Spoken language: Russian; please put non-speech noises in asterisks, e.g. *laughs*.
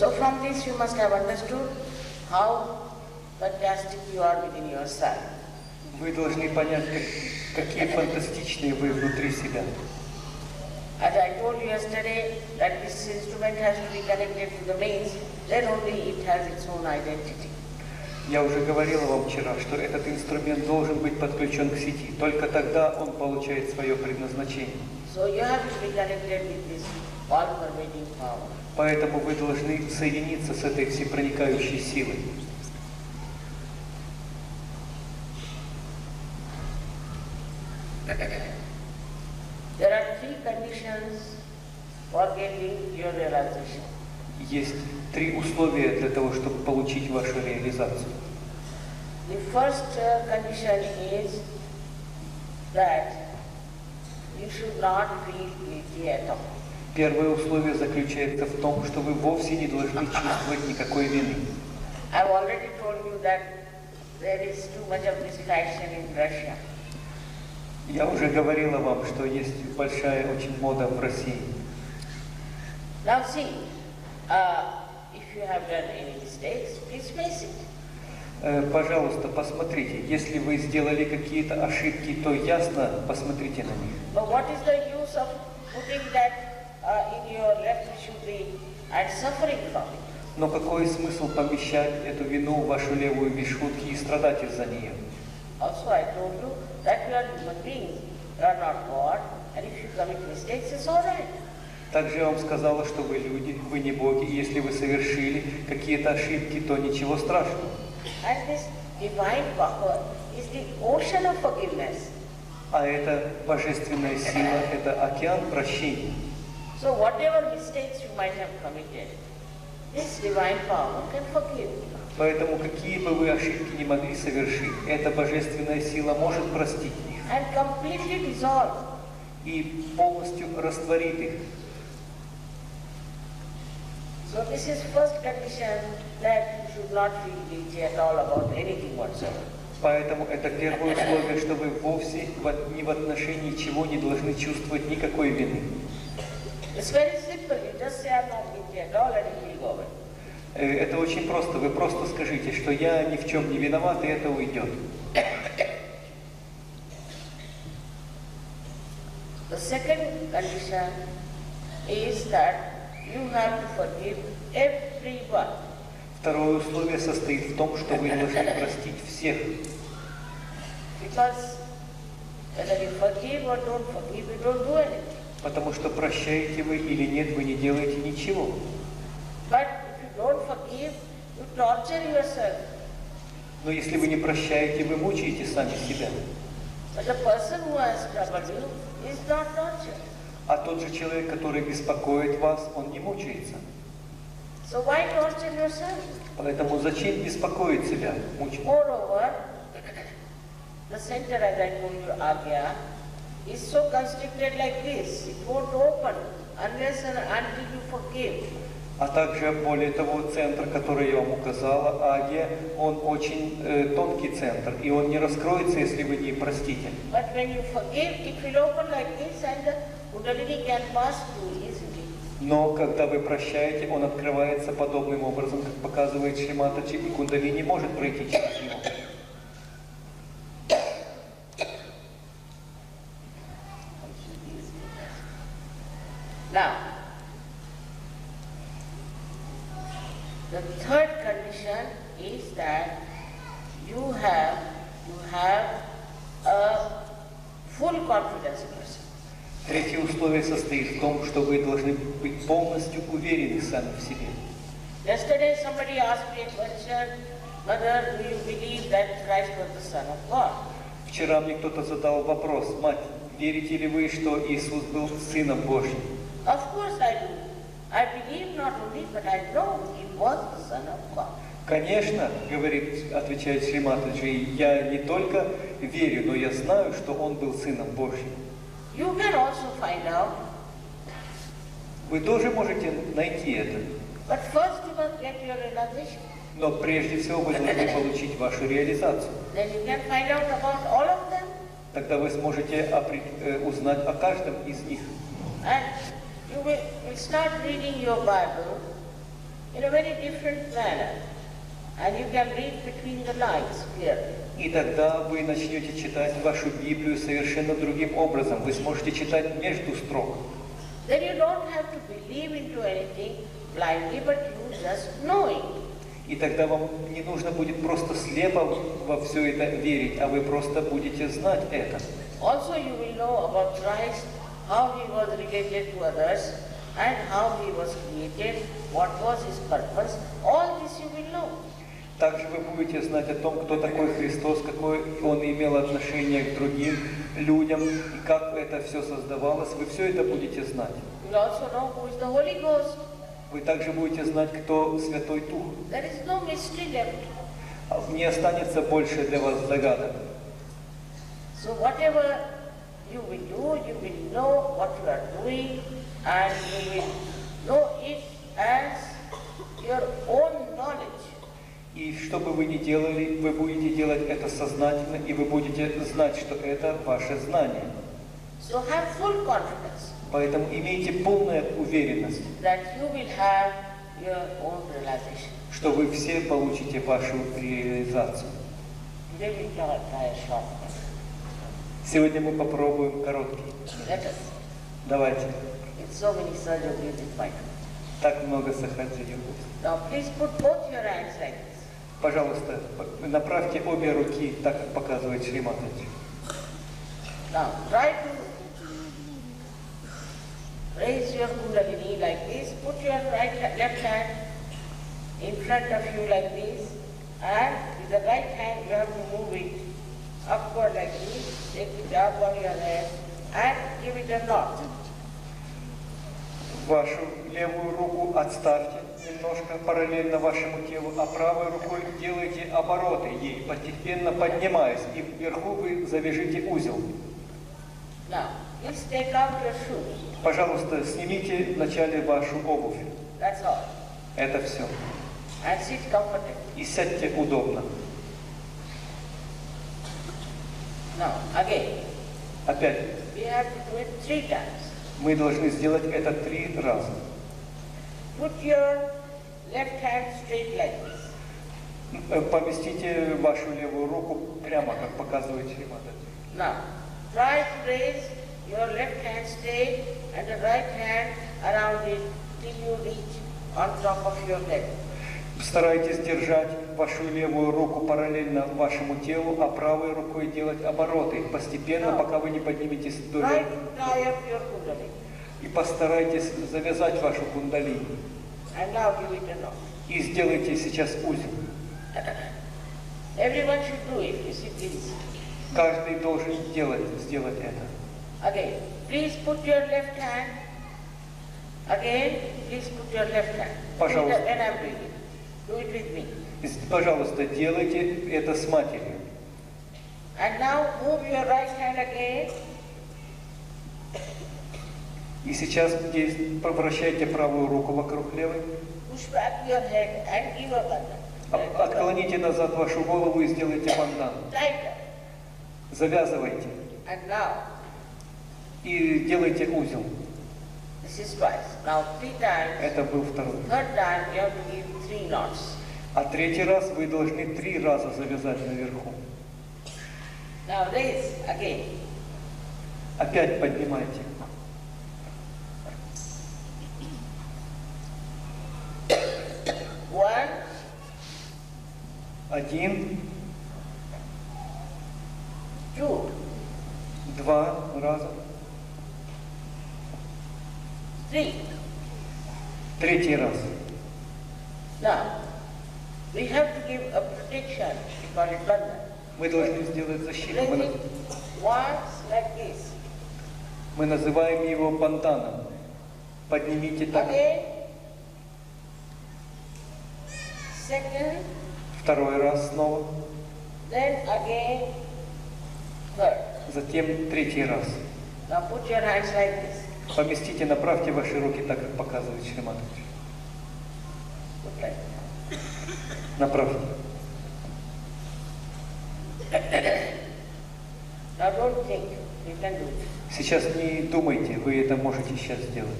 So from this you must have understood how fantastic you are within yourself. Вы должны понять, как- какие фантастичные вы внутри себя. As I told you yesterday, that this instrument has to be connected to the mains, then only it has its own identity. Я уже говорила вам вчера, что этот инструмент должен быть подключен к сети. Только тогда он получает свое предназначение. So you have to be connected with this. Поэтому вы должны соединиться с этой всепроникающей силой. There are three conditions for getting your realization. Есть три условия для того, чтобы получить вашу реализацию. The first uh, condition is that you should not feel guilty at all. Первое условие заключается в том, что вы вовсе не должны чувствовать никакой вины. Я уже говорила вам, что есть большая очень мода в России. Now see, uh, if you have done any mistakes, please face it. Э, Пожалуйста, посмотрите. Если вы сделали какие-то ошибки, то ясно посмотрите на них. But what is the use of putting that Но какой смысл помещать эту вину в вашу левую вишхутки и страдать из-за нее? Также я вам сказала, что вы люди, вы не боги, и если вы совершили какие-то ошибки, то ничего страшного. А эта божественная сила – это океан прощения. So whatever mistakes you might have committed, this divine power can forgive. Поэтому какие бы вы ошибки не могли совершить, эта божественная сила может простить их and completely dissolve. и полностью растворит их. So this is first condition that you should not feel guilty at all about anything whatsoever. Поэтому это первое условие, что вы вовсе ни в отношении чего не должны чувствовать никакой вины. It's very simple. You just say I'm not at all and it will go away. Э, Это очень просто. Вы просто скажите, что я ни в чем не виноват, и это уйдет. The second condition is that you have to forgive everyone. Второе условие состоит в том, что вы должны простить всех. Because whether you forgive or don't forgive, you don't do anything. Потому что прощаете вы или нет, вы не делаете ничего. But if you don't forgive, you torture yourself. Но если вы не прощаете, вы мучаете сами себя. But the person who has troubled you is not tortured. А тот же человек, который беспокоит вас, он не мучается. So why torture yourself? Поэтому зачем беспокоить себя, мучить? Moreover, *coughs* the center, as I told you, Agya, is so constricted like this. It won't open unless and until you forgive. А также, более того, центр, который я вам указала, Агия, он очень э, тонкий центр, и он не раскроется, если вы не простите. Но когда вы прощаете, он открывается подобным образом, как показывает Шриматаджи, и кундалини может пройти через него. Now, the third condition is that you have you have a full confidence in yourself. Третье условие состоит в том, что вы должны быть полностью уверены сами в себе. Yesterday somebody asked me a question, Mother, do you believe that Christ was the Son of God? Вчера мне кто-то задал вопрос, мать, верите ли вы, что Иисус был Сыном Божьим? Of course I do. I believe not only, but I know he was the Son of God. Конечно, говорит, отвечает Шриматаджи, я не только верю, но я знаю, что Он был Сыном Божьим. You can also find out, Вы тоже можете найти это, but first you must get your realization. но прежде всего вы должны *laughs* получить вашу реализацию. Then you can find out about all of them. Тогда вы сможете э, узнать о каждом из них. And you will start reading your Bible in a very different manner. И тогда вы начнете читать вашу Библию совершенно другим образом. Вы сможете читать между строк. Then you don't have to believe into anything blindly, but you just know it. И тогда вам не нужно будет просто слепо во все это верить, а вы просто будете знать это. Also you will know about Christ, how he was related to others, and how he was created, what was his purpose. All this you will know. Также вы будете знать о том, кто такой Христос, какое он имел отношение к другим людям, и как это все создавалось. Вы все это будете знать. Вы также будете знать, кто Святой Дух. А Не останется больше для вас загадок. So whatever you will do, you will know what you are doing, and you will know it as your own. И что бы вы ни делали, вы будете делать это сознательно, и вы будете знать, что это ваше знание. So have full confidence Поэтому имейте полную уверенность, that you will have your own realization. что вы все получите вашу реализацию. Сегодня мы попробуем короткий. Let us. Давайте. It's so many surgeries. Так много сахаджи Now please put both your hands like this. Пожалуйста, направьте обе руки, так как показывает Шриматаджи. Now try to raise your kundalini like this. Put your right left hand in front of you like this, and with the right hand you have to move it upward like this. Take it up on your head and give it a knot. Вашу левую руку отставьте немножко параллельно вашему телу, а правой рукой делайте обороты ей, постепенно поднимаясь, и вверху вы завяжите узел. Now please take out your shoes. Пожалуйста, снимите вначале вашу обувь. That's all. Это все. And sit comfortably. И сядьте удобно. Now again, Опять, we have to do it three times. мы должны сделать это три раза. Put your left hand straight like this. Э, Поместите вашу левую руку прямо, как показывает Шриматаджи. Now, try to raise your left hand straight and the right hand around it till you reach on top of your leg. Старайтесь держать вашу левую руку параллельно вашему телу, а правой рукой делать обороты, постепенно, пока вы не подниметесь до Try И постарайтесь завязать вашу кундалини. И сделайте сейчас узел. Каждый должен делать, сделать это. Again, please put your left hand. Again, please put your left hand. Пожалуйста. When I'm doing it. Do it with me. Пожалуйста, делайте это с матерью. And now move your right hand again. И сейчас здесь вращайте правую руку вокруг левой. Отклоните назад вашу голову и сделайте бандан. Завязывайте. И делайте узел. Это был второй. А третий раз вы должны три раза завязать наверху. Опять поднимайте. Один, два раза. three. Tретий раз. Now, we have to give a protection. It bandhan. Мы должны сделать защиту. Мы, like this. мы называем его банданом. Поднимите так. Again. Second, Второй раз снова. then again, third. Затем третий раз. Now put your hands like this. Поместите, направьте ваши руки так, как показывает Шриматович. Put like. Направьте. Now don't think, you can do it. Сейчас не думайте, вы это можете сейчас сделать.